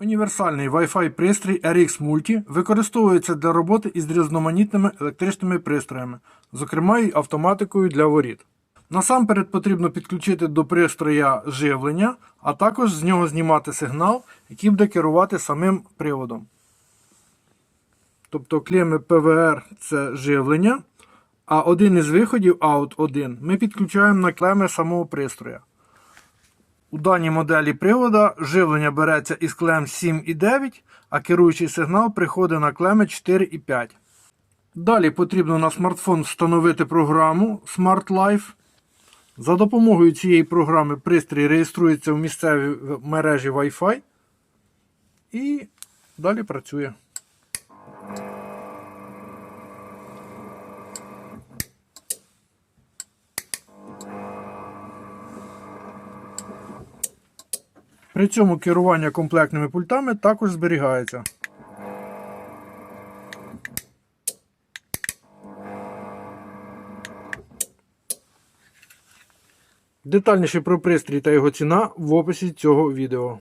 Універсальний Wi-Fi пристрій RX Multi використовується для роботи із різноманітними електричними пристроями, зокрема й автоматикою для воріт. Насамперед потрібно підключити до пристроя живлення, а також з нього знімати сигнал, який буде керувати самим приводом. Тобто клеми PVR це живлення, а один із виходів out 1 ми підключаємо на клеми самого пристрою. У даній моделі привода живлення береться із клем 7 і 9, а керуючий сигнал приходить на клеми 4 і 5. Далі потрібно на смартфон встановити програму Smart Life. За допомогою цієї програми пристрій реєструється в місцевій мережі Wi-Fi і далі працює. При цьому керування комплектними пультами також зберігається. Детальніше про пристрій та його ціна в описі цього відео.